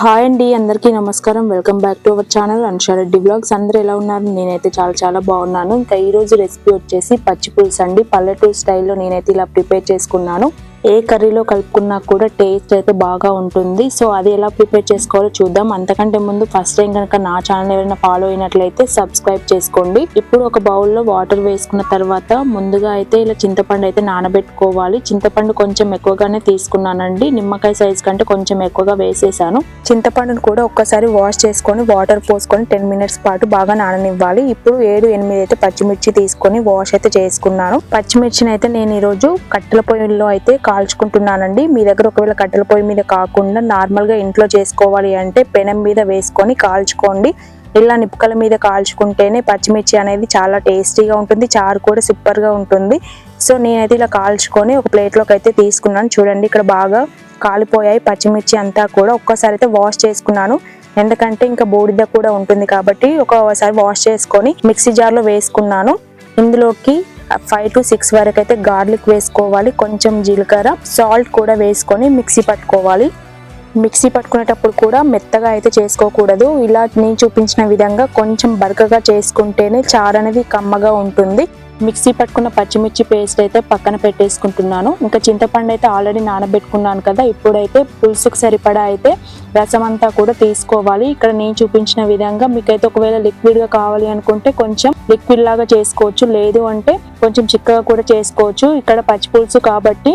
Hi అండి అందరికీ నమస్కారం. Welcome back to our channel Ansha Reddy blogs అందరూ ఎలా ఉన్నారు? నేనైతే చాలా చాలా బాగున్నాను. ఇంకా ఈరోజు రెసిపీ వచ్చేసి పచ్చి పులుసు అండి. పల్లెటూరు స్టైల్లో నేనైతే ఇలా ప్రిపేర్ చేసుకున్నాను. ఏ కర్రీలో కలుపుకున్నా కూడా టేస్ట్ అయితే బాగా ఉంటుంది. సో అది ఎలా ప్రిపేర్ చేసుకోవాలో చూద్దాం. అంతకంటే ముందు ఫస్ట్ టైం కనుక నా ఛానల్ ఎవరైనా ఫాలో అయినట్లయితే సబ్స్క్రైబ్ చేసుకోండి. ఇప్పుడు ఒక బౌల్లో వాటర్ వేసుకున్న తర్వాత ముందుగా అయితే ఇలా చింతపండు అయితే నానబెట్టుకోవాలి. చింతపండు కొంచెం ఎక్కువగానే తీసుకున్నానండి. నిమ్మకాయ సైజ్ కంటే కొంచెం ఎక్కువగా వేసేసాను. చింతపండును కూడా ఒక్కసారి వాష్ చేసుకొని వాటర్ పోసుకొని టెన్ మినిట్స్ పాటు బాగా నాననివ్వాలి. ఇప్పుడు ఏడు ఎనిమిది అయితే పచ్చిమిర్చి తీసుకొని వాష్ అయితే చేసుకున్నాను. పచ్చిమిర్చిని అయితే నేను ఈరోజు కట్టెల పొయ్యిలో అయితే కాల్చుకుంటున్నానండి. మీ దగ్గర ఒకవేళ కట్టెల పొయ్యి మీద కాకుండా నార్మల్గా ఇంట్లో చేసుకోవాలి అంటే పెనం మీద వేసుకొని కాల్చుకోండి. ఇలా నిప్పుకల మీద కాల్చుకుంటేనే పచ్చిమిర్చి అనేది చాలా టేస్టీగా ఉంటుంది. చారు కూడా సూపర్గా ఉంటుంది. సో నేనైతే ఇలా కాల్చుకొని ఒక ప్లేట్లోకి అయితే తీసుకున్నాను. చూడండి ఇక్కడ బాగా కాలిపోయాయి పచ్చిమిర్చి అంతా కూడా. ఒక్కసారి అయితే వాష్ చేసుకున్నాను. ఎందుకంటే ఇంకా బూడిద కూడా ఉంటుంది కాబట్టి ఒకసారి వాష్ చేసుకొని మిక్సీ జార్లో వేసుకున్నాను. ఇందులోకి ఫైవ్ టు సిక్స్ వరకు అయితే గార్లిక్ వేసుకోవాలి కొంచెం జీలకర్ర సాల్ట్ కూడా వేసుకొని మిక్సీ పట్టుకోవాలి. మిక్సీ పట్టుకునేటప్పుడు కూడా మెత్తగా అయితే చేసుకోకూడదు. ఇలా నేను చూపించిన విధంగా కొంచెం బరకగా చేసుకుంటేనే చారు అనేది కమ్మగా ఉంటుంది. మిక్సీ పట్టుకున్న పచ్చిమిర్చి పేస్ట్ అయితే పక్కన పెట్టేసుకుంటున్నాను. ఇంకా చింతపండు అయితే ఆల్రెడీ నానబెట్టుకున్నాను కదా ఇప్పుడైతే పులుసుకు సరిపడా అయితే రసం అంతా కూడా తీసుకోవాలి. ఇక్కడ నేను చూపించిన విధంగా మీకైతే ఒకవేళ లిక్విడ్గా కావాలి అనుకుంటే కొంచెం లిక్విడ్ లాగా చేసుకోవచ్చు. లేదు అంటే కొంచెం చిక్కగా కూడా చేసుకోవచ్చు. ఇక్కడ పచ్చిపులుసు కాబట్టి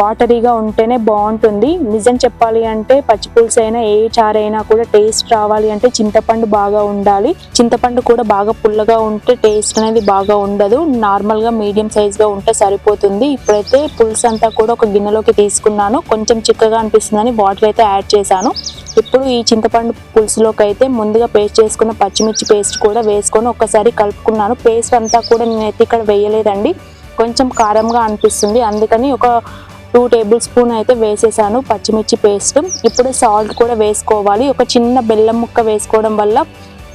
వాటరీగా ఉంటేనే బాగుంటుంది. నిజం చెప్పాలి అంటే పచ్చిపులుసు అయినా ఏ చారైనా కూడా టేస్ట్ రావాలి అంటే చింతపండు బాగా ఉండాలి. చింతపండు కూడా బాగా పుల్లగా ఉంటే టేస్ట్ అనేది బాగా ఉండదు. నార్మల్గా మీడియం సైజ్గా ఉంటే సరిపోతుంది. ఇప్పుడైతే పులుసు అంతా కూడా ఒక గిన్నెలోకి తీసుకున్నాను. కొంచెం చిక్కగా అనిపిస్తుందని వాటర్ అయితే యాడ్ చేశాను. ఇప్పుడు ఈ చింతపండు పులుసులోకి అయితే ముందుగా పేస్ట్ చేసుకున్న పచ్చిమిర్చి పేస్ట్ కూడా వేసుకొని ఒక్కసారి కలుపుకున్నాను. పేస్ట్ అంతా కూడా నేనైతే ఇక్కడ వేయలేదండి. కొంచెం కారంగా అనిపిస్తుంది. అందుకని ఒక టూ టేబుల్ స్పూన్ అయితే వేసేసాను పచ్చిమిర్చి పేస్ట్. ఇప్పుడు సాల్ట్ కూడా వేసుకోవాలి. ఒక చిన్న బెల్లం ముక్క వేసుకోవడం వల్ల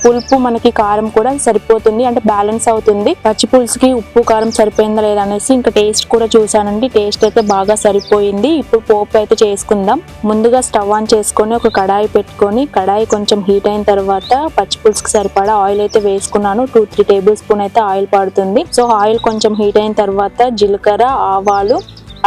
పులుపు మనకి కారం కూడా సరిపోతుంది అంటే బ్యాలెన్స్ అవుతుంది. పచ్చి పులుసుకి ఉప్పు కారం సరిపోయిందా లేదా అనేసి ఇంకా టేస్ట్ కూడా చూసానండి టేస్ట్ అయితే బాగా సరిపోయింది. ఇప్పుడు పోపు అయితే చేసుకుందాం. ముందుగా స్టవ్ ఆన్ చేసుకొని ఒక కడాయి పెట్టుకొని కడాయి కొంచెం హీట్ అయిన తర్వాత పచ్చి పులుసుకి సరిపడా ఆయిల్ అయితే వేసుకున్నాను. టూ త్రీ టేబుల్ స్పూన్ అయితే ఆయిల్ పడుతుంది. సో ఆయిల్ కొంచెం హీట్ అయిన తర్వాత జీలకర్ర ఆవాలు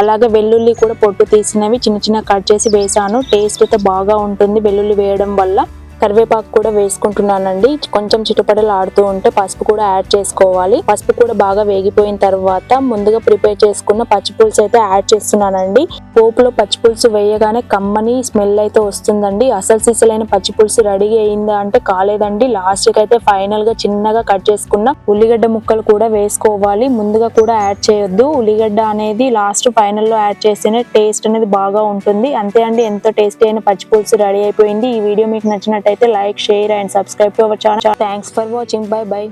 అలాగే వెల్లుల్లి కూడా పొట్టు తీసినవి చిన్న చిన్న కట్ చేసి వేసాను. టేస్ట్ అయితే బాగా ఉంటుంది వెల్లుల్లి వేయడం వల్ల. కరివేపాకు కూడా వేసుకుంటున్నానండి. కొంచెం చిటపడలు ఆడుతూ ఉంటే పసుపు కూడా యాడ్ చేసుకోవాలి. పసుపు కూడా బాగా వేగిపోయిన తర్వాత ముందుగా ప్రిపేర్ చేసుకున్న పచ్చి పులుసు అయితే యాడ్ చేస్తున్నానండి. పోపులో పచ్చిపులుసు వేయగానే కమ్మని స్మెల్ అయితే వస్తుందండి. అసలు సిసలైన పచ్చిపులుసు రెడీ అయిందా అంటే కాలేదండి. లాస్ట్కి అయితే ఫైనల్గా చిన్నగా కట్ చేసుకున్న ఉల్లిగడ్డ ముక్కలు కూడా వేసుకోవాలి. ముందుగా కూడా యాడ్ చేయొద్దు. ఉల్లిగడ్డ అనేది లాస్ట్ ఫైనల్లో యాడ్ చేస్తేనే టేస్ట్ అనేది బాగా ఉంటుంది. అంతే అండి. ఎంతో టేస్టీ అయిన పచ్చి పులుసు రెడీ అయిపోయింది. ఈ వీడియో మీకు నచ్చినట్టయితే like share and subscribe to our channel. Thanks for watching bye bye